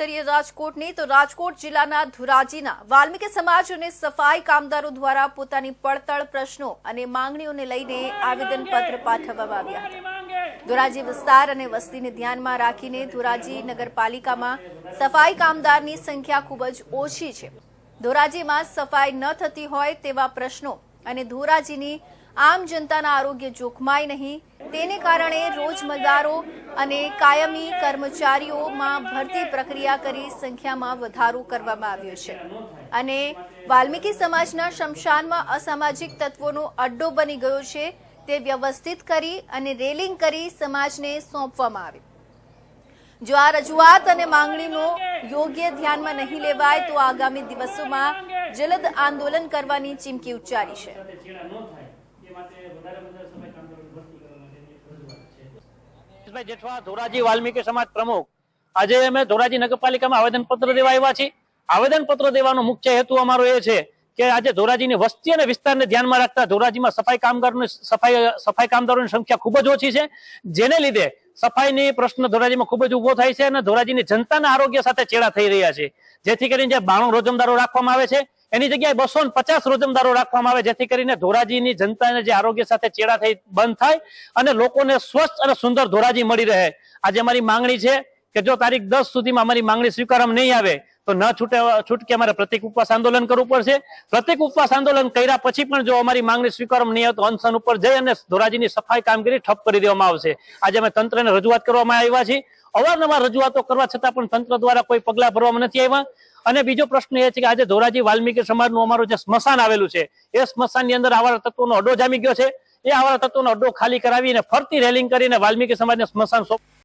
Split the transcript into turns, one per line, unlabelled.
કરીએ રાજકોટની, તો રાજકોટ જિલ્લાના ધોરાજીના વાલ્મીકી સમાજ અને સફાઈ કામદારો દ્વારા પોતાની પડતળ પ્રશ્નો અને માંગણીઓને લઈને આવેદનપત્ર પાઠવવામાં આવ્યા ધોરાજી વિસ્તાર અને વસ્તીને ધ્યાનમાં રાખીને ધોરાજી નગરપાલિકામાં સફાઈ કામદારની સંખ્યા ખૂબ જ ઓછી છે. ધોરાજીમાં સફાઈ ન થતી હોય તેવા પ્રશ્નો અને ધોરાજીની આમ જનતાના આરોગ્ય જોખમાય નહીં. તેને કારણે રોજમદારો અને કાયમી કર્મચારીઓમાં ભરતી પ્રક્રિયા કરી સંખ્યામાં વધારો કરવામાં આવ્યો છે. અને વાલ્મીકી સમાજના શમશાનમાં અસામાજિક તત્વોનો અડ્ડો બની ગયો છે. તે વ્યવસ્થિત કરી અને રેલિંગ કરી સમાજને સોંપવામાં આવે. જો આ રજૂઆત અને માંગણીનો યોગ્ય ધ્યાનમાં નહીં લેવાય તો આગામી દિવસોમાં જલદ આંદોલન કરવાની ચીમકી ઉચ્ચારી છે.
જેઠવા, ધોરાજી વાલ્મીકી સમાજ પ્રમુખ. આજે અમે ધોરાજી નગરપાલિકામાં આવેદનપત્ર દેવા આવ્યા છીએ. આવેદનપત્ર દેવાનો મુખ્ય હેતુ અમારો એ છે કે આજે ધોરાજીની વસ્તી અને વિસ્તારને ધ્યાનમાં રાખતા ધોરાજીમાં સફાઈ કામદારોની સફાઈ સફાઈ કામદારોની સંખ્યા ખૂબ જ ઓછી છે. જેને લીધે સફાઈની પ્રશ્ન ધોરાજીમાં ખૂબ જ ઊભો થાય છે અને ધોરાજીની જનતાના આરોગ્ય સાથે ચેડા થઈ રહ્યા છે. જેથી કરીને જે બાણું રોજમદારો રાખવામાં આવે છે એની જગ્યાએ બસો પચાસ રોજમદારો રાખવામાં આવે, જેથી કરીને ધોરાજીની જનતાને જે આરોગ્ય સાથે ચેડા થઈ બંધ થાય અને લોકોને સ્વચ્છ અને સુંદર ધોરાજી મળી રહે. આજે અમારી માંગણી છે કે જો તારીખ દસ સુધીમાં અમારી માંગણી સ્વીકારવામાં નહીં આવે તો ન છૂટે, છૂટકે અમારે પ્રતિક ઉપવાસ આંદોલન કરવું પડશે. પ્રતિક ઉપવાસ આંદોલન કર્યા પછી પણ જો અમારી માંગણી સ્વીકારવામાં નહીં આવે તો અનશન ઉપર જઈ અને ધોરાજીની સફાઈ કામગીરી ઠપ કરી દેવામાં આવશે. આજે અમે તંત્રને રજૂઆત કરવામાં આવ્યા છીએ. અવારનવાર રજૂઆતો કરવા છતાં પણ તંત્ર દ્વારા કોઈ પગલા ભરવામાં નથી આવ્યા. અને બીજો પ્રશ્ન એ છે કે આજે ધોરાજી વાલ્મીકી સમાજનું અમારું જે સ્મશાન આવેલું છે, એ સ્મશાનની અંદર આવારા તત્વોનો અડ્ડો જામી ગયો છે. એ આવારા તત્વોનો અડ્ડો ખાલી કરાવીને ફરતી રેલિંગ કરીને વાલ્મીકી સમાજને સ્મશાન